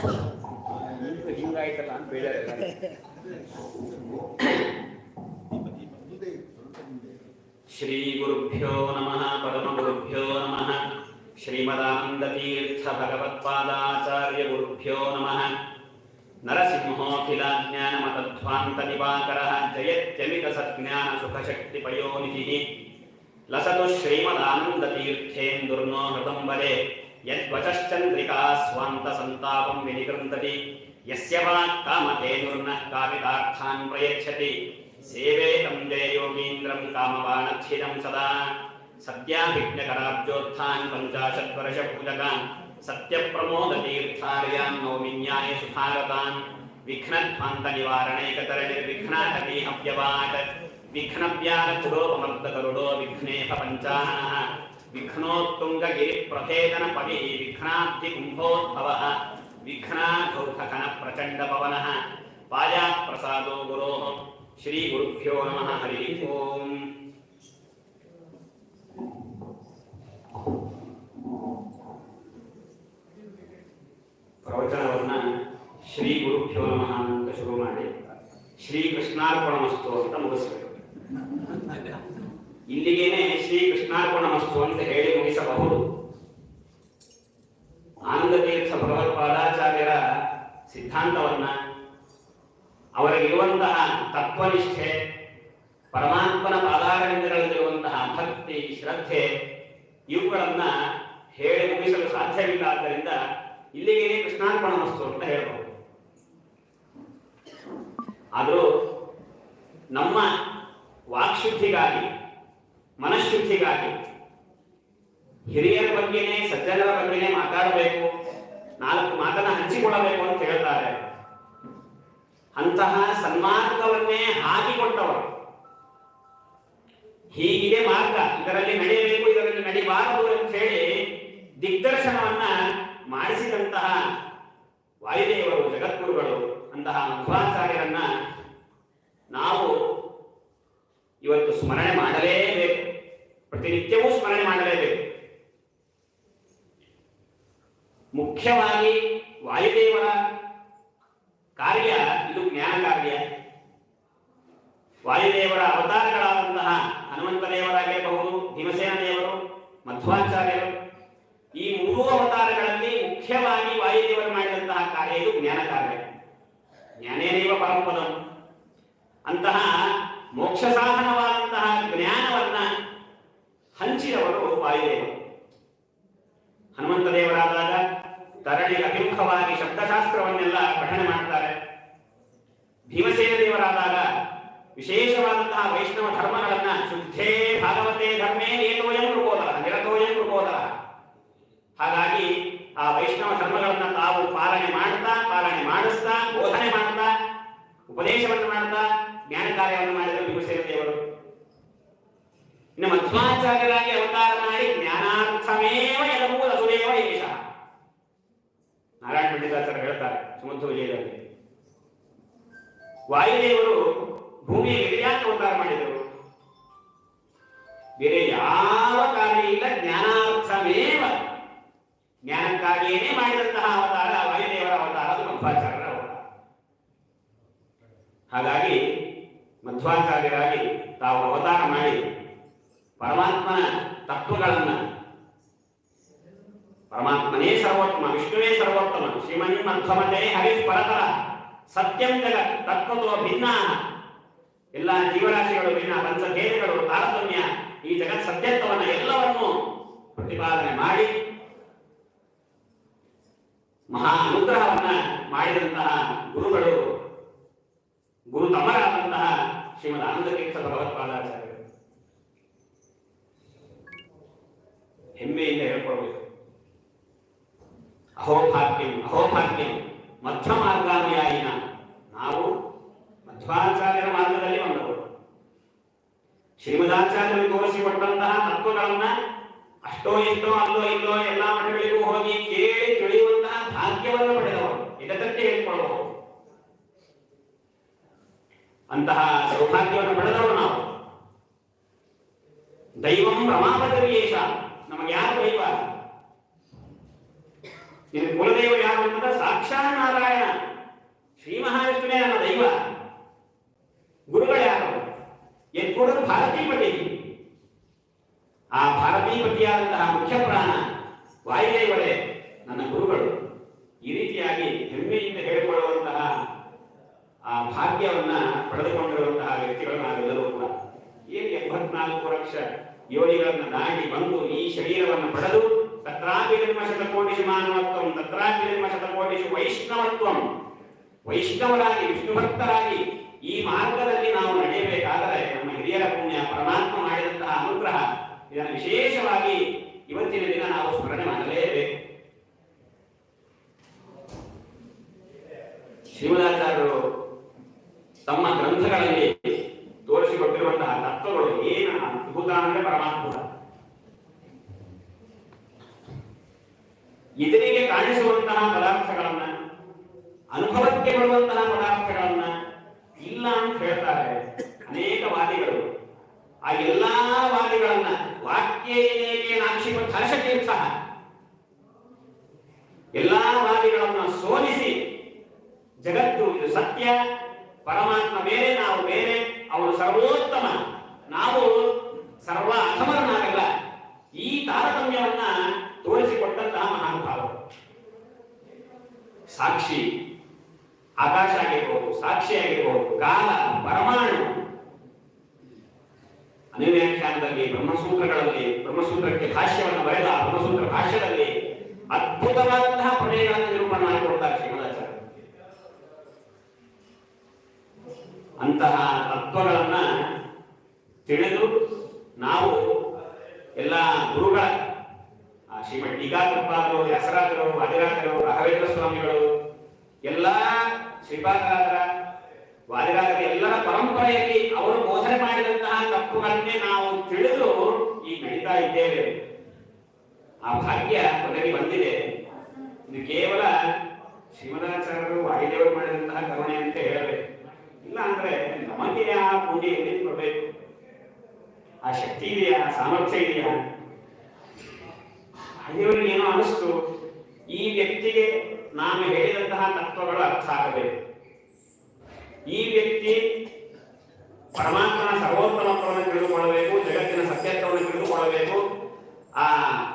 You write the land better. श्रीगुरुभ्यो नम, परमगुरुभ्यो नमः, श्रीमदानन्दतीर्थभगवत्पादाचार्यगुरुभ्यो नमः नरसिंहोऽखिलाज्ञानमतध्वान्तनिवाकरः, जयत्यमितसज्ञानसुखशक्तिपयोनिधिः लसतु श्रीमदानन्दतीर्थेन्दुर्नो हृदम्बरे यद्वचश्चन्द्रिका स्वान्तसन्तापं विनिकृन्तति यस्य वा कामधेनुर्नः कामितार्थान् प्रयच्छति। सेवेतं जय योगीन्द्रं कामवानच्छिदं सदा। सद्याभिघ्नकराब्जोत्थान् पञ्चाशद्वर्षपूजकान् सत्यप्रमोदतीर्थार्यां नौमिन्याय सुभारतान्। विघ्नध्वान्तनिवारणैकतरनिर्विघ्नाटकी हव्यवात् विघ्नव्यारचुरोपमर्दकरुडो विघ्नेः पञ्चाहनः। ಪೂಜಕಾನ್ ಸತ್ಯಪ್ರಮೋದ ತೀರ್ಥಾರ್ಯಾನ್ ನೌಮಿನ್ಯಾಯ ಸುಧಾರತಾನ್ ವಿಘ್ನಧ್ವಾಂತ ನಿವಾರಣೈಕತರ ನಿರ್ವಿಘ್ನಾಟಕೀ ಹವ್ಯವಾಟ್ ವಿಘ್ನವ್ಯಾನ ಕುಡೋಪಮರ್ದ ಕರುಡೋ ವಿಘ್ನೇಹ ಪಂಚಾನನಃ ವಿಘ್ನೋತ್ತುಂಗಗಿರಿ ಪ್ರಭೇದನ ಪವಿ ವಿಘ್ನಾಬ್ಧಿ ಕುಂಭೋದ್ಭವಃ ವಿಘ್ನಾಘೌಖನ ಪ್ರಚಂಡ ಪವನಃ ಪಾಯಾತ್ ಪ್ರಸಾದೋ ಗುರೋಃ ಶ್ರೀ ಗುರುಭ್ಯೋ ನಮಃ ಹರಿ ಓಂ ಪ್ರವಚನವನ್ನ ಶ್ರೀ ಗುರುಭ್ಯೋ ನಮಃ ಅಂತ ಶುರು ಮಾಡಿ ಶ್ರೀ ಕೃಷ್ಣಾರ್ಪಣಮಸ್ತು ಅಂತ ಮುಗಿಸ್ಬೇಕು ಇಲ್ಲಿಗೇನೆ ಶ್ರೀ ಕೃಷ್ಣಾರ್ಪಣ ಮಸ್ತು ಅಂತ ಹೇಳಿ ಮುಗಿಸಬಹುದು. ಆನಂದ ತೀರ್ಥ ಭಗವತ್ಪಾದಾಚಾರ್ಯರ ಸಿದ್ಧಾಂತವನ್ನ ಅವರಿಗಿರುವಂತಹ ತತ್ವನಿಷ್ಠೆ, ಪರಮಾತ್ಮನ ಪಾದಾರವಿಂದಗಳಲ್ಲಿರುವಂತಹ ಭಕ್ತಿ, ಶ್ರದ್ಧೆ, ಇವುಗಳನ್ನ ಹೇಳಿ ಮುಗಿಸಲು ಸಾಧ್ಯವಿಲ್ಲ ಆದ್ದರಿಂದ ಇಲ್ಲಿಗೇನೆ ಕೃಷ್ಣಾರ್ಪಣ ವಸ್ತು ಅಂತ ಹೇಳಬಹುದು. ಆದರೂ ನಮ್ಮ ವಾಕ್ಶುದ್ಧಿಗಾಗಿ ಮನಃಶುದ್ಧಿಗಾಗಿ. ಹಿರಿಯರ ಬಗ್ಗೆನೇ, ಸಜ್ಜನರ ಬಗ್ಗೆನೇ ಮಾತಾಡಬೇಕು. ನಾಲ್ಕು ಮಾತನ್ನ ಹಂಚಿಕೊಳ್ಳಬೇಕು ಅಂತ ಹೇಳ್ತಾರೆ. ಅಂತಹ ಸನ್ಮಾರ್ಗವನ್ನೇ ಹಾಕಿಕೊಟ್ಟವರು. ಹೀಗಿದೆ ಮಾರ್ಗ. ಇದರಲ್ಲಿ ನಡೆಯಬೇಕು, ಇದರಲ್ಲಿ ನಡಿಬಾರದು ಅಂತ ಹೇಳಿ ದಿಗ್ದರ್ಶನವನ್ನ ಮಾಡಿಸಿದಂತಹ ವಾಯುದೇವರು, ಜಗದ್ಗುರುಗಳು, ಅಂತಹ ಮಧ್ವಾಚಾರ್ಯರನ್ನ ನಾವು ಇವತ್ತು ಸ್ಮರಣೆ ಮಾಡಲೇಬೇಕು ಪ್ರತಿನಿತ್ಯವೂ ಸ್ಮರಣೆ ಮಾಡಲೇಬೇಕು. ಮುಖ್ಯವಾಗಿ ವಾಯುದೇವರ ಕಾರ್ಯ, ಇದು ಜ್ಞಾನ ಕಾರ್ಯ. ವಾಯುದೇವರ ಅವತಾರಗಳಾದಂತಹ ಹನುಮಂತ ದೇವರಾಗಿರಬಹುದು, ಭೀಮಸೇನ ದೇವರು, ಮಧ್ವಾಚಾರ್ಯರು. ಈ ಮೂರು ಅವತಾರಗಳಲ್ಲಿ ಮುಖ್ಯವಾಗಿ ವಾಯುದೇವರು ಮಾಡಿದಂತಹ ಕಾರ್ಯ, ಇದು ಜ್ಞಾನ ಕಾರ್ಯ. ಜ್ಞಾನೇನೇವ ಪರಮಪದ. ಅಂತಹ ಮೋಕ್ಷ ಸಾಧನವಾದಂತಹ ಹಂಚಿದವರು ವಾಯುದೇವರು ಹನುಮಂತ ದೇವರಾದಾಗ ತರಣಿ ಅಭಿಮುಖವಾಗಿ ಶಬ್ದಶಾಸ್ತ್ರವನ್ನೆಲ್ಲ ಪಠಣೆ ಮಾಡ್ತಾರೆ. ಭೀಮಸೇನ ದೇವರಾದಾಗ ವಿಶೇಷವಾದಂತಹ ವೈಷ್ಣವ ಧರ್ಮಗಳನ್ನ ಶುದ್ಧೇ ಭಾಗವತೆ ಧರ್ಮೇ ನೇತೋಯಂ ಕೃಪೋದರ, ನಿರತೋಯಂ ಕೃಪೋದರ. ಹಾಗಾಗಿ ಆ ವೈಷ್ಣವ ಧರ್ಮಗಳನ್ನ ತಾವು ಪಾಲನೆ ಮಾಡ್ತಾ, ಪಾಲನೆ ಮಾಡಿಸ್ತಾ, ಬೋಧನೆ ಮಾಡ್ತಾ, ಉಪದೇಶವನ್ನು ಮಾಡ್ತಾ, ಜ್ಞಾನ ಕಾರ್ಯವನ್ನು ಮಾಡಿದರು ಭೀಮಸೇನ ದೇವರು ಇನ್ನು ಮಧ್ವಾಚಾರ್ಯರಾಗಿ ಅವತಾರ ಮಾಡಿ ಜ್ಞಾನಾರ್ಥಮೇವ ಎಲ್ಲವೂ ಅಸುರೇವ ಏಷ ನಾರಾಯಣ ಪಂಡಿತಾಚಾರ್ಯ ಹೇಳ್ತಾರೆ ಸುಮಧ್ವ ವಿಜಯದಲ್ಲಿ. ವಾಯುದೇವರು ಭೂಮಿಯಲ್ಲಿ ಯಾಕೆ ಅವತಾರ ಮಾಡಿದರು. ಬೇರೆ ಯಾವ ಇಲ್ಲ, ಜ್ಞಾನಾರ್ಥಮೇವ. ಜ್ಞಾನಕ್ಕಾಗಿಯೇ ಮಾಡಿದಂತಹ ಅವತಾರ ವಾಯುದೇವರ ಅವತಾರ, ಅದು ಮಧ್ವಾಚಾರ್ಯರ ಅವತಾರ. ಹಾಗಾಗಿ ಮಧ್ವಾಚಾರ್ಯರಾಗಿ ತಾವು ಅವತಾರ ಮಾಡಿ ಪರಮಾತ್ಮನ ತತ್ವಗಳನ್ನು. ಪರಮಾತ್ಮನೇ ಸರ್ವೋತ್ತಮ, ವಿಷ್ಣುವೇ ಸರ್ವೋತ್ತಮ ಶ್ರೀಮನ್ ಮಧ್ವಮತೆ ಹರಿಸ್ ಪರತರ ಸತ್ಯಂ ಜಗತ್ ತತ್ವತೋ ಭಿನ್ನ. ಎಲ್ಲ ಜೀವರಾಶಿಗಳು ಭಿನ್ನ, ಪಂಚಭೇದಗಳು, ತಾರತಮ್ಯ, ಈ ಜಗತ್ ಸತ್ಯತ್ವವನ್ನು ಎಲ್ಲವನ್ನು ಪ್ರತಿಪಾದನೆ ಮಾಡಿ, ಮಹಾ ಅನುಗ್ರಹವನ್ನ ಮಾಡಿದಂತಹ ಗುರುಗಳು ಗುರುತಮರಾದಂತಹ ಶ್ರೀಮದ್ ಆನಂದ ತೀರ್ಥ ಭಗವತ್ಪಾದಾಚಾರ್ಯರು ಹೆಮ್ಮೆಯಿಂದ ಹೇಳ್ಕೊಳ್ಬೇಕು. ಅಹೋಭಾಗ್ಯಂ ಅಹೋಭಾಗ್ಯಂ ಮಧ್ಯ ಮಾರ್ಗಾನುಯಾಯಿನ ನಾವು ಮಧ್ವಾಚಾರ್ಯರ ಮಾರ್ಗದಲ್ಲಿ ಬಂದವರು. ಶ್ರೀಮದಾಚಾರ್ಯರು ತೋರಿಸಿಕೊಟ್ಟಂತಹ ತತ್ವಗಳನ್ನ ಅಷ್ಟೋ ಎಷ್ಟೋ, ಅಲ್ಲೋ ಇಲ್ಲೋ ಎಲ್ಲಾ ಮಠಗಳಿಗೂ ಹೋಗಿ ಕೇಳಿ ತಿಳಿಯುವಂತಹ ಭಾಗ್ಯವನ್ನು ಪಡೆದವರು. ಇದಕ್ಕೆ ಹೇಳ್ಕೊಳ್ಬಹುದು ಅಂತಹ ಸೌಭಾಗ್ಯವನ್ನು ಪಡೆದವರು ನಾವು. ದೈವಂ ರಮಾಪತಿಯೇಷ ನಮಗೆ ಯಾರು ದೈವ? ನಿನ್ನ ಕುಲದೈವ ಯಾರು ಅಂತಂದ್ರೆ ಸಾಕ್ಷಾತ್ ನಾರಾಯಣ. ಶ್ರೀ ಮಹಾವಿಷ್ಣುವೇ ನನ್ನ ದೈವ. ಗುರುಗಳು ಯಾರು? ಎದ್ಕೊಡೋದು ಭಾರತೀಪತಿ. ಆ ಭಾರತೀಪತಿಯಾದಂತಹ ಮುಖ್ಯ ಪ್ರಾಣ ವಾಯುದೇವರೇ, ನನ್ನ ಗುರುಗಳು. ಈ ರೀತಿಯಾಗಿ ಹೆಮ್ಮೆಯಿಂದ ಹೇಳಿಕೊಳ್ಳುವಂತಹ ಆ ಭಾಗ್ಯವನ್ನ ಪಡೆದುಕೊಂಡಿರುವಂತಹ ವ್ಯಕ್ತಿಗಳು ನಾವೆಲ್ಲರೂ ಕೂಡ ಏಕೆ ಎಂಬತ್ನಾಲ್ಕು ಲಕ್ಷ ಯೋನಿಗಳನ್ನ ದಾಟಿ ಬಂದು ಈ ಶರೀರವನ್ನು ಪಡೆದು ತತ್ರಾಪಿ ಜನ್ಮ ಶತಕೋಟಿಷು ಮಾನವತ್ವಂ ತತ್ರಾಪಿ ಜನ್ಮ ಶತಕೋಟಿಷು ವೈಷ್ಣವತ್ವಂ. ವೈಷ್ಣವರಾಗಿ, ವಿಷ್ಣು ಭಕ್ತರಾಗಿ ಈ ಮಾರ್ಗದಲ್ಲಿ ನಾವು ನಡೆಯಬೇಕಾದರೆ ನಮ್ಮ ಹಿರಿಯರ ಪುಣ್ಯ ಪರಮಾತ್ಮ ಮಾಡಿದಂತಹ ಅನುಗ್ರಹ ಇದನ್ನು ವಿಶೇಷವಾಗಿ ಇವತ್ತಿನ ದಿನ ನಾವು ಸ್ಮರಣೆ ಮಾಡಲೇಬೇಕು. ಶ್ರೀಮದಾಚಾರ್ಯರು ತಮ್ಮ ಗ್ರಂಥಗಳಲ್ಲಿ ತೋರಿಸಿಕೊಟ್ಟಿರುವಂತಹ ತತ್ವಗಳು ಅಂದ್ರೆ ಪರಮಾತ್ಮ ಎದುರಿಗೆ ಕಾಣಿಸುವಂತಹ ಪದಾರ್ಥಗಳನ್ನ ಅನುಭವಕ್ಕೆ ಬರುವಂತಹ ಪದಾರ್ಥಗಳನ್ನ ಇಲ್ಲ ಅಂತ ಹೇಳ್ತಾರೆ ಅನೇಕ ವಾದಿಗಳು ಆ ಎಲ್ಲಾ ವಾದಿಗಳನ್ನ ವಾಕ್ಯೇನೇಕೆ ನಾಕ್ಷಿಪ ಸಹ ಎಲ್ಲಾ ವಾದಿಗಳನ್ನ ಸೋಲಿಸಿ ಜಗತ್ತು ಇದು ಸತ್ಯ ಪರಮಾತ್ಮ ಬೇರೆ ನಾವು ಬೇರೆ ಅವರು ಸರ್ವೋತ್ತಮ ನಾವು ಸರ್ವ ಅಸಮರನಾಗಲ್ಲ. ಈ ತಾರತಮ್ಯವನ್ನ ತೋರಿಸಿಕೊಟ್ಟಂತಹ ಮಹಾನುಭಾವರು ಸಾಕ್ಷಿ ಆಕಾಶ ಆಗಿರ್ಬೋದು ಸಾಕ್ಷಿ ಆಗಿರ್ಬೋದು ಕಾಲ, ಪರಮಾಣು. ಅನುವ್ಯಾಖ್ಯಾನದಲ್ಲಿ ಬ್ರಹ್ಮಸೂತ್ರಗಳಲ್ಲಿ, ಬ್ರಹ್ಮಸೂತ್ರಕ್ಕೆ ಭಾಷ್ಯವನ್ನು ಬರೆದ ಬ್ರಹ್ಮಸೂತ್ರ ಭಾಷ್ಯದಲ್ಲಿ ಅದ್ಭುತವಾದಂತಹ ಪ್ರಮೇಯಗಳನ್ನು ನಿರೂಪಣೆ ಮಾಡಿಕೊಡ್ತಾರೆ ಶ್ರೀಮದಾಚಾರ್ಯ. ಅಂತಹ ತತ್ವಗಳನ್ನ ತಿಳಿದು ನಾವು ಎಲ್ಲ ಗುರುಗಳ ಶ್ರೀಮಠ್ ಟೀಕಾಕೃಪಾದರು ಹೆಸರಾದರು ವಾದಿರಾಜರು ರಾಘವೇಂದ್ರ ಸ್ವಾಮಿಗಳು, ಎಲ್ಲ ಶ್ರೀಪಾದರಾದರ ವಾದಿರಾಜರ ಎಲ್ಲರ ಪರಂಪರೆಯಲ್ಲಿ ಅವರು ಬೋಧನೆ ಮಾಡಿದಂತಹ ತಪ್ಪುಗಳನ್ನೇ ನಾವು ತಿಳಿದು ಈ ನಡೀತಾ ಇದ್ದೇವೆ. ಆ ಭಾಗ್ಯ ಕೊನೆಗೆ ಬಂದಿದೆ. ಇದು ಕೇವಲ ಶ್ರೀಮದಾಚಾರ್ಯರು ವಾಯುದೇವರು ಮಾಡಿದಂತಹ ಕರುಣೆ ಅಂತ ಹೇಳಬೇಕು. ಇಲ್ಲ ಅಂದ್ರೆ ನಮಗೆ ಆ ಪುಣ್ಯ ಎಲ್ಲಿ ಕೊಡಬೇಕು? ಆ ಶಕ್ತಿ ಇದೆಯಾ? ಸಾಮರ್ಥ್ಯ ಇದೆಯಾ? ಹಾಗೆಯವರಿಗೆ ಏನೋ ಅನಿಸ್ತು ಈ ವ್ಯಕ್ತಿಗೆ ನಾನು ಹೇಳಿದಂತಹ ತತ್ವಗಳು ಅರ್ಥ ಆಗಬೇಕು. ಈ ವ್ಯಕ್ತಿ ಪರಮಾತ್ಮನ ಸರ್ವೋತ್ತಮತ್ವವನ್ನು ತಿಳಿದುಕೊಳ್ಳಬೇಕು, ಜಗತ್ತಿನ ಸತ್ಯತ್ವವನ್ನು ತಿಳಿದುಕೊಳ್ಳಬೇಕು. ಆ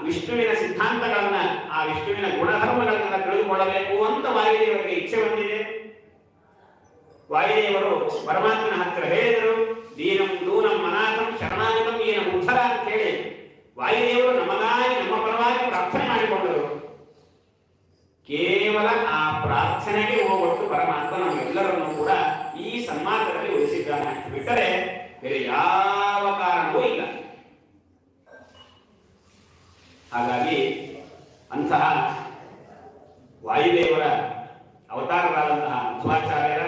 ವಿಷ್ಣುವಿನ ಸಿದ್ಧಾಂತಗಳನ್ನ, ಆ ವಿಷ್ಣುವಿನ ಗುಣಧರ್ಮಗಳನ್ನ ತಿಳಿದುಕೊಳ್ಳಬೇಕು ಅಂತ ವಾಯುದೇವರಿಗೆ ಇಚ್ಛೆ ಬಂದಿದೆ. ವಾಯುದೇವರು ಪರಮಾತ್ಮನ ಹತ್ತಿರ ಹೇಳಿದರು ದೀನಂ ದೂನಂ ಅನಾಥಂ ಶರಣಾಗತಂ ಏನ ಉದ್ಧರ ಅಂತ ಹೇಳಿ ವಾಯುದೇವರು ನಮಗಾಗಿ ನಮ್ಮ ಪರವಾಗಿ ಪ್ರಾರ್ಥನೆ ಮಾಡಿಕೊಂಡರು. ಕೇವಲ ಆ ಪ್ರಾರ್ಥನೆಗೆ ಹೋಗೊಟ್ಟು ಪರಮಾತ್ಮ ನಮ್ಮೆಲ್ಲರನ್ನು ಕೂಡ ಈ ಸನ್ಮಾರ್ಗದಲ್ಲಿ ಉಳಿಸಿದ್ದಾನೆ ಅಂತ ಬಿಟ್ಟರೆ ಬೇರೆ ಯಾವ ಕಾರಣವೂ ಇಲ್ಲ. ಹಾಗಾಗಿ ಅಂತಹ ವಾಯುದೇವರ ಅವತಾರರಾದಂತಹ ಮಧ್ವಾಚಾರ್ಯರ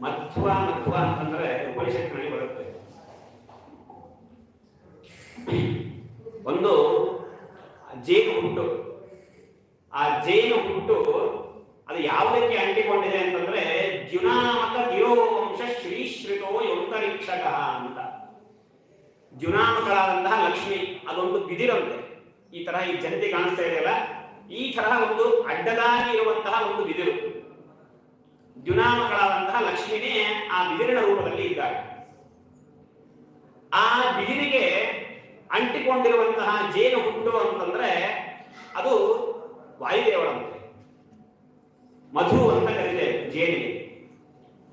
ಮಧ್ವ ಮಧ್ವ ಅಂತಂದ್ರೆ ಉಪನಿಷತ್ತಿನಲ್ಲಿ ಬರುತ್ತೆ. ಒಂದು ಜೇನು ಹುಟ್ಟು. ಆ ಜೇನು ಹುಟ್ಟು ಅದು ಯಾವುದಕ್ಕೆ ಅಂಟಿಕೊಂಡಿದೆ ಅಂತಂದ್ರೆ ಜುನಾಮಕ ದಿಯೋವಂಶ ಶ್ರೀಶ್ರಿತೋ ಯಂತರಿಕ್ಷಕ ಅಂತ. ಜುನಾಮಕಳಾದಂತಹ ಲಕ್ಷ್ಮಿ, ಅದೊಂದು ಬಿದಿರಂತೆ. ಈ ತರಹ ಈ ಜನತೆ ಕಾಣಿಸ್ತಾ ಇದೆಯಲ್ಲ? ಈ ತರಹ ಒಂದು ಅಡ್ಡದಾಗಿ ಇರುವಂತಹ ಒಂದು ಬಿದಿರು. ದ್ಯುನಾಮಕಳಾದಂತಹ ಲಕ್ಷ್ಮಿನೇ ಆ ಬಿದಿರಿನ ರೂಪದಲ್ಲಿ ಇದ್ದಾಳೆ ಆ ಬಿದಿರಿಗೆ ಅಂಟಿಕೊಂಡಿರುವಂತಹ ಜೇನು ಹುಟ್ಟು ಅಂತಂದ್ರೆ ಅದು ವಾಯುದೇವಳ ಮಧು ಅಂತ ಕರೀತೇವೆ ಜೇನಿಗೆ.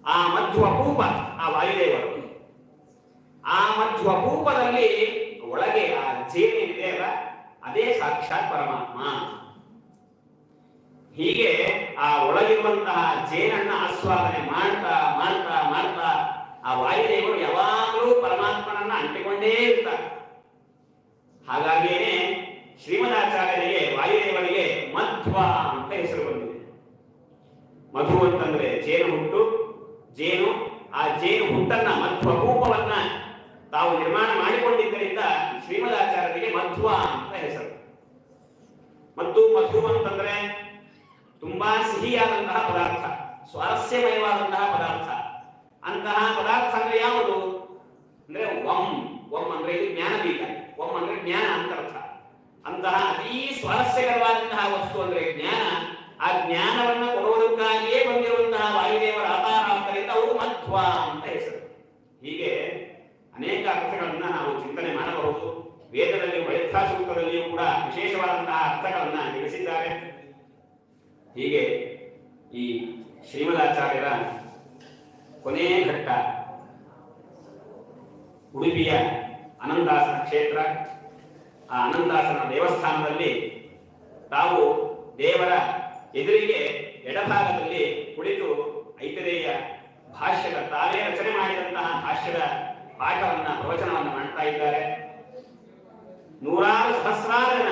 ಆ ಮಧ್ವ ಅಪೂಪ, ಆ ವಾಯುದೇವರು. ಆ ಮಧ್ವ ಅಪೂಪದಲ್ಲಿ ಒಳಗೆ ಆ ಜೇನಿದೆ ಅಲ್ಲ, ಅದೇ ಸಾಕ್ಷಾತ್ ಪರಮಾತ್ಮ. ಹೀಗೆ ಆ ಒಳಗಿರುವಂತಹ ಜೇನನ್ನ ಆಸ್ವಾದನೆ ಮಾಡ್ತಾ ಮಾಡ್ತಾ ಮಾಡ್ತಾ ಆ ವಾಯುದೇವರು ಯಾವಾಗಲೂ ಪರಮಾತ್ಮನನ್ನ ಅಂಟಿಕೊಂಡೇ ಇರ್ತಾರೆ. ಹಾಗಾಗಿಯೇ ಶ್ರೀಮದಾಚಾರ್ಯರಿಗೆ, ವಾಯುದೇವರಿಗೆ ಮಧ್ವ ಅಂತ ಹೆಸರು ಬಂದಿದೆ. ಮಧು ಅಂತಂದ್ರೆ ಜೇನು ಹುಟ್ಟು, ಜೇನು, ಆ ಜೇನು ಹುಟ್ಟನ್ನ, ಮಧ್ವ ರೂಪವನ್ನ ತಾವು ನಿರ್ಮಾಣ ಮಾಡಿಕೊಂಡಿದ್ದರಿಂದ ಶ್ರೀಮದಾಚಾರ್ಯರಿಗೆ ಮಧ್ವ ಅಂತ ಹೆಸರು. ಮತ್ತು ಮಧು ಅಂತಂದ್ರೆ ತುಂಬಾ ಸಿಹಿಯಾದಂತಹ ಪದಾರ್ಥ, ಸ್ವಾರಸ್ಯಮಯವಾದಂತಹ ಪದಾರ್ಥ. ಅಂತಹ ಪದಾರ್ಥ ಅಂದ್ರೆ ಯಾವುದು? ಅಂದ್ರೆ ವಂ ವಂ ಅಂದ್ರೆ ಇದು ಜ್ಞಾನ ಬೀಜ ವಂ ಅಂದ್ರೆ ಜ್ಞಾನ ಅಂತ ಅರ್ಥ. ಅಂತಹ ಅತೀ ಸ್ವಾರಸ್ಯಕರವಾದಂತಹ ವಸ್ತು ಅಂದ್ರೆ ಜ್ಞಾನ, ಆ ಜ್ಞಾನವನ್ನ ಕೊಡುವುದಕ್ಕಾಗಿಯೇ ಬಂದಿರುವಂತಹ ವಾಯುದೇವರ ಅವತಾರ ಆದ್ದರಿಂದ ಅವರು ಮಧ್ವ ಅಂತ ಹೆಸರು. ಹೀಗೆ ಅನೇಕ ಅರ್ಥಗಳನ್ನ ನಾವು ಚಿಂತನೆ ಮಾಡಬಹುದು. ವೇದದಲ್ಲಿ ವೈಥಾ ಸೂತ್ರದಲ್ಲಿಯೂ ಕೂಡ ವಿಶೇಷವಾದಂತಹ ಅರ್ಥಗಳನ್ನ ತಿಳಿಸಿದ್ದಾರೆ. ಹೀಗೆ ಈ ಶ್ರೀಮದಾಚಾರ್ಯರ ಕೊನೆಯ ಘಟ್ಟ, ಉಡುಪಿಯ ಅನಂತಾಸನ ಕ್ಷೇತ್ರ, ಆ ಅನಂದಾಸನ ದೇವಸ್ಥಾನದಲ್ಲಿ ತಾವು ದೇವರ ಎದುರಿಗೆ ಎಡಭಾಗದಲ್ಲಿ ಕುಳಿತು ಐತರೇಯ ಭಾಷ್ಯದ ತಾವೇ ರಚನೆ ಮಾಡಿದಂತಹ ಭಾಷ್ಯದ ಪಾಠವನ್ನ, ಪ್ರವಚನವನ್ನು ಮಾಡ್ತಾ ಇದ್ದಾರೆ. ನೂರಾರು ಸಹಸ್ರಾರು ಜನ,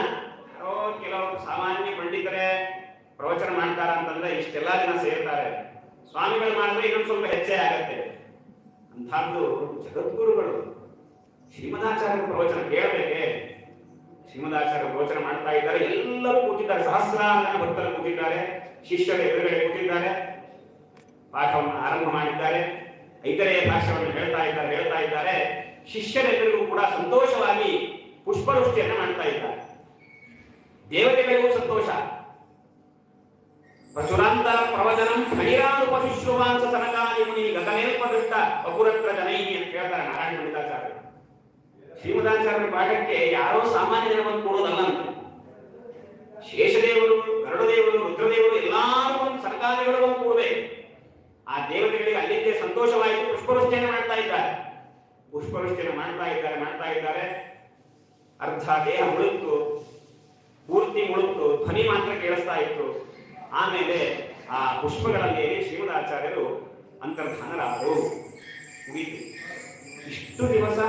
ಯಾರೋ ಕೆಲವರು ಸಾಮಾನ್ಯ ಪಂಡಿತರೇ ಪ್ರವಚನ ಮಾಡ್ತಾರ ಅಂತಂದ್ರೆ ಇಷ್ಟೆಲ್ಲ ಜನ ಸೇರ್ತಾರೆ. ಸ್ವಾಮಿಗಳು ಮಾಡಿದ್ರೆ ಇನ್ನೊಂದು ಸ್ವಲ್ಪ ಹೆಚ್ಚೆ ಆಗತ್ತೆ. ಅಂಥದ್ದು ಜಗದ್ಗುರುಗಳು. ಶ್ರೀಮದಾಚಾರ್ಯ ಪ್ರವಚನ ಕೇಳಬೇಕೆ? ಶ್ರೀಮದಾಚಾರ್ಯ ಪ್ರವಚನ ಮಾಡ್ತಾ ಇದ್ದಾರೆ. ಎಲ್ಲರೂ ಕೂತಿದ್ದಾರೆ. ಸಹಸ್ರಾರು ಭಕ್ತರು ಕೂತಿದ್ದಾರೆ. ಶಿಷ್ಯರು ಎದುರುಗಡೆ ಕೂತಿದ್ದಾರೆ. ಪಾಠವನ್ನು ಆರಂಭ ಮಾಡಿದ್ದಾರೆ. ಇತರೆ ಭಾಷೆಯನ್ನು ಹೇಳ್ತಾ ಇದ್ದಾರೆ ಹೇಳ್ತಾ ಇದ್ದಾರೆ. ಶಿಷ್ಯರೆಲ್ಲರಿಗೂ ಕೂಡ ಸಂತೋಷವಾಗಿ ಪುಷ್ಪವೃಷ್ಟಿಯನ್ನು ಮಾಡ್ತಾ ಇದ್ದಾರೆ. ದೇವತೆಗಳಿಗೂ ಸಂತೋಷ. ಪ್ರಚುರಾಂತರ ಪ್ರವಚನಂ ಹರಿರಾನು ಪಶುಶ್ರುವಾಂಸ ಸನಕಾದಿ ಮುನಿ ಗತನೇಲ್ಪದೃಷ್ಟ ಅಪುರತ್ರ ಜನೈ ಅಂತ ಹೇಳ್ತಾರೆ ನಾರಾಯಣ ಪಂಡಿತಾಚಾರ್ಯ ಶ್ರೀಮದಾಚಾರ್ಯರ ಪಾಠಕ್ಕೆ ಯಾರೋ ಸಾಮಾನ್ಯ ಜನ ಬಂದು ಕೊಡೋದಲ್ಲ ಅಂತ. ಶೇಷದೇವರು, ಗರುಡದೇವರು, ರುದ್ರದೇವರು ಎಲ್ಲಾರು ಸರ್ಕಾರದೇವರು ಸರ್ಕಾರಗಳು ಆ ದೇವತೆಗಳಿಗೆ ಅಲ್ಲಿದ್ದೇ ಸಂತೋಷವಾಯಿತು, ಪುಷ್ಪವೃಷ್ಟಿಯನ್ನು ಮಾಡ್ತಾ ಇದ್ದಾರೆ. ಪುಷ್ಪವೃಷ್ಟಿಯನ್ನು ಮಾಡ್ತಾ ಇದ್ದಾರೆ ಮಾಡ್ತಾ ಇದ್ದಾರೆ. ಅರ್ಧ ದೇಹ ಮುಳುಕ್ತು ಪೂರ್ತಿ ಮುಳುಕ್ತು ಧ್ವನಿ ಮಾತ್ರ ಕೇಳಿಸ್ತಾ ಇತ್ತು. ಆಮೇಲೆ ಆ ಪುಷ್ಪಗಳಲ್ಲಿ ಶ್ರೀಮದಾಚಾರ್ಯರು ಅಂತರ್ಧಾನರಾದರು. ಇಷ್ಟು ದಿವಸ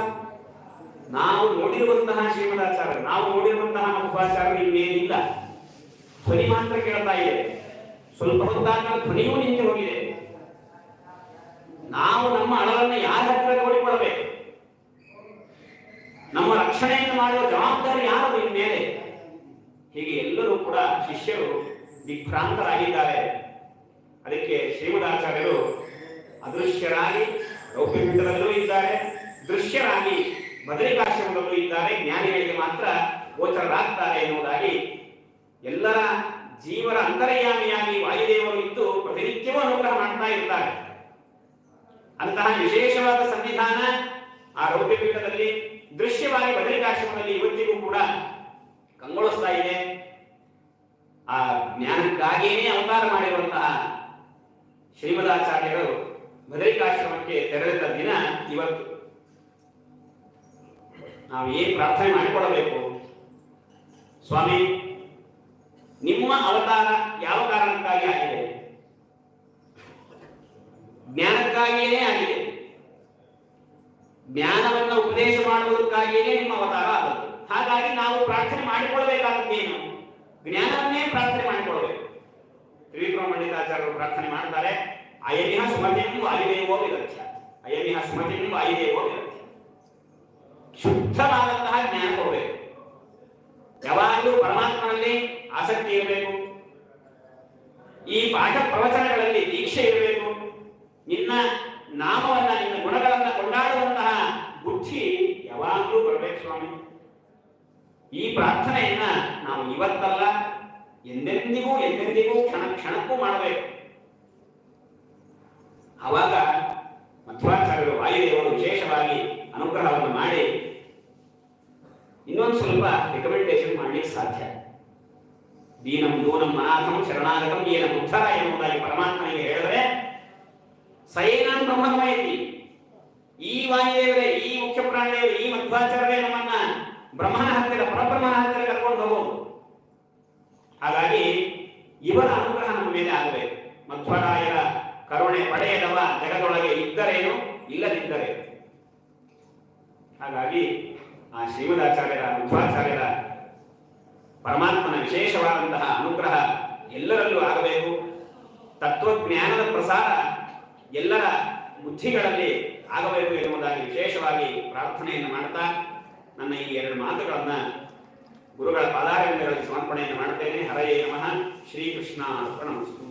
ನಾವು ನೋಡಿರುವಂತಹ ಶ್ರೀಮದಾಚಾರ್ಯ ನಾವು ನೋಡಿರುವಂತಹ ಮಧ್ವಾಚಾರ್ಯರು ಇನ್ನೇನಿಲ್ಲ. ಧ್ವನಿ ಮಾತ್ರ ಕೇಳ್ತಾ ಇದೆ. ಸ್ವಲ್ಪ ಹೊತ್ತಾದ ಧ್ವನಿಯೂ ನಿಂತು ಹೋಗಿದೆ. ನಾವು ನಮ್ಮ ಹಣವನ್ನು ಯಾರ ಹತ್ರ ನೋಡಿಕೊಳ್ಳಬೇಕು? ನಮ್ಮ ರಕ್ಷಣೆಯನ್ನು ಮಾಡುವ ಜವಾಬ್ದಾರಿ ಯಾರದು ಇನ್ಮೇಲೆ ಹೀಗೆ ಎಲ್ಲರೂ ಕೂಡ ಶಿಷ್ಯರು ದಿಗ್ಭ್ರಾಂತರಾಗಿದ್ದಾರೆ. ಅದಕ್ಕೆ ಶ್ರೀಮದಾಚಾರ್ಯರು ಅದೃಶ್ಯರಾಗಿ ರೌಪ್ಯಪೀಠದಲ್ಲೂ ಇದ್ದಾರೆ. ದೃಶ್ಯರಾಗಿ ಬದರಿಕಾಶ್ರಮದಲ್ಲೂ ಇದ್ದಾರೆ, ಜ್ಞಾನಿಗಳಿಗೆ ಮಾತ್ರ ಗೋಚರರಾಗ್ತಾರೆ ಎನ್ನುವುದಾಗಿ ಎಲ್ಲರ ಜೀವರ ಅಂತರಯಾಮಿಯಾಗಿ ವಾಯುದೇವರು ಇದ್ದು ಪ್ರತಿನಿತ್ಯವೂ ಅನುಗ್ರಹ ಮಾಡ್ತಾ ಇರ್ತಾರೆ. ಅಂತಹ ವಿಶೇಷವಾದ ಸಂವಿಧಾನ ಆ ರೌದ್ರಪೀಠದಲ್ಲಿ ದೃಶ್ಯವಾಗಿ ಬದರಿಕಾಶ್ರಮದಲ್ಲಿ ಇವತ್ತಿಗೂ ಕೂಡ ಕಂಗೊಳಿಸ್ತಾ ಇದೆ. ಆ ಜ್ಞಾನಕ್ಕಾಗಿಯೇ ಅವತಾರ ಮಾಡಿರುವಂತಹ ಶ್ರೀಮದಾಚಾರ್ಯರು ಬದರಿಕಾಶ್ರಮಕ್ಕೆ ತೆರಳಿದ ದಿನ ಇವತ್ತು. ನಾವು ಏನು ಪ್ರಾರ್ಥನೆ ಮಾಡಿಕೊಳ್ಳಬೇಕು ಸ್ವಾಮಿ, ನಿಮ್ಮ ಅವತಾರ ಯಾವ ಕಾರಣಕ್ಕಾಗಿ ಆಗಿದೆ? ಜ್ಞಾನಕ್ಕಾಗಿಯೇ ಆಗಿದೆ. ಜ್ಞಾನವನ್ನು ಉಪದೇಶ ಮಾಡುವುದಕ್ಕಾಗಿಯೇ ನಿಮ್ಮ ಅವತಾರ ಆಗುತ್ತೆ ಹಾಗಾಗಿ ನಾವು ಪ್ರಾರ್ಥನೆ ಮಾಡಿಕೊಳ್ಳಬೇಕಾದದ್ದೇನು ಜ್ಞಾನವನ್ನೇ ಪ್ರಾರ್ಥನೆ ಮಾಡಿಕೊಳ್ಳಬೇಕು ತ್ರಿವಿಕ್ರಮ ಪಂಡಿತಾಚಾರ್ಯರು ಪ್ರಾರ್ಥನೆ ಮಾಡ್ತಾರೆ ಅಯಮಿಹ ಸುಮತಿಯನ್ನು ವಾಯುದೇವೋ ವಿರಕ್ಷ ಅಯಮಿಹ ಸುಮತಿಯನ್ನು ವಾಯುದೇವೋ ವಿರಕ್ಷ್ಯ ಶುದ್ಧವಾದಂತಹ ಜ್ಞಾನ ಕೊಡಬೇಕು ಯಾವಾಗಲೂ ಪರಮಾತ್ಮನಲ್ಲಿ ಆಸಕ್ತಿ ಇರಬೇಕು. ಈ ಪಾಠ ಪ್ರವಚನಗಳಲ್ಲಿ ದೀಕ್ಷೆ ಇರಬೇಕು. ನಿನ್ನ ನಾಮವನ್ನ, ನಿನ್ನ ಗುಣಗಳನ್ನ ಕೊಂಡಾಡುವಂತಹ ಬುದ್ಧಿ ಯಾವಾಗಲೂ ಬರಬೇಕು ಸ್ವಾಮಿ. ಈ ಪ್ರಾರ್ಥನೆಯನ್ನ ನಾವು ಇವತ್ತಲ್ಲ, ಎಂದೆಂದಿಗೂ ಎಂದೆಂದಿಗೂ ಕ್ಷಣ, ಕ್ಷಣಕ್ಕೂ ಮಾಡಬೇಕು. ಆವಾಗ ಮಧ್ವಾಚಾರ್ಯರು, ವಾಯುದೇವರು ವಿಶೇಷವಾಗಿ ಅನುಗ್ರಹವನ್ನು ಮಾಡಿ ಇನ್ನೊಂದು ಸ್ವಲ್ಪ ರೆಕಮೆಂಡೇಶನ್ ಮಾಡಲಿಕ್ಕೆ ಸಾಧ್ಯ. ದೀನಂ ದೂನಂ ಅನಾಥಂ ಶರಣಾಗತಂ ಏನ ಬುದ್ಧರ ಎಂಬುದಾಗಿ ಪರಮಾತ್ಮನಿಗೆ ಹೇಳಿದ್ರೆ ಸೈನಾನ್ ಬ್ರಹ್ಮಗಮಯತಿ ಈ ವಾಯುದೇವರೇ, ಈ ಮುಖ್ಯ ಪ್ರಾಣಿದೇವರೇ ಈ ಮಧ್ವಾಚಾರ್ಯರೇ ನಮ್ಮನ್ನ ಬ್ರಹ್ಮನ ಹತ್ತಿರ, ಪರಬ್ರಹ್ಮನ ಹತ್ತಿರ ಕರ್ಕೊಂಡು ಹೋಗೋದು. ಹಾಗಾಗಿ ಇವರ ಅನುಗ್ರಹ ನಮ್ಮ ಮೇಲೆ ಆಗಬೇಕು. ಮಧ್ವರಾಯರ ಕರುಣೆ ಪಡೆಯದವ ಜಗದೊಳಗೆ ಇದ್ದರೇನು? ಇಲ್ಲದಿದ್ದರೇನು ಹಾಗಾಗಿ ಆ ಶ್ರೀಮದಾಚಾರ್ಯರ ಮಧ್ವಾಚಾರ್ಯರ ಪರಮಾತ್ಮನ ವಿಶೇಷವಾದಂತಹ ಅನುಗ್ರಹ ಎಲ್ಲರಲ್ಲೂ ಆಗಬೇಕು. ತತ್ವಜ್ಞಾನದ ಪ್ರಸಾರ ಎಲ್ಲರ ಬುದ್ಧಿಗಳಲ್ಲಿ ಆಗಬೇಕು ಎನ್ನುವುದಾಗಿ ವಿಶೇಷವಾಗಿ ಪ್ರಾರ್ಥನೆಯನ್ನು ಮಾಡ್ತಾ ನನ್ನ ಈ ಎರಡು ಮಾತುಗಳನ್ನು ಗುರುಗಳ ಪಾದಾರವಿಂದಗಳಲ್ಲಿ ಸಮರ್ಪಣೆಯನ್ನು ಮಾಡುತ್ತೇನೆ ಹರಯೇ ನಮಃ. ಶ್ರೀಕೃಷ್ಣ ಅರ್ಪಣಮಸ್ತು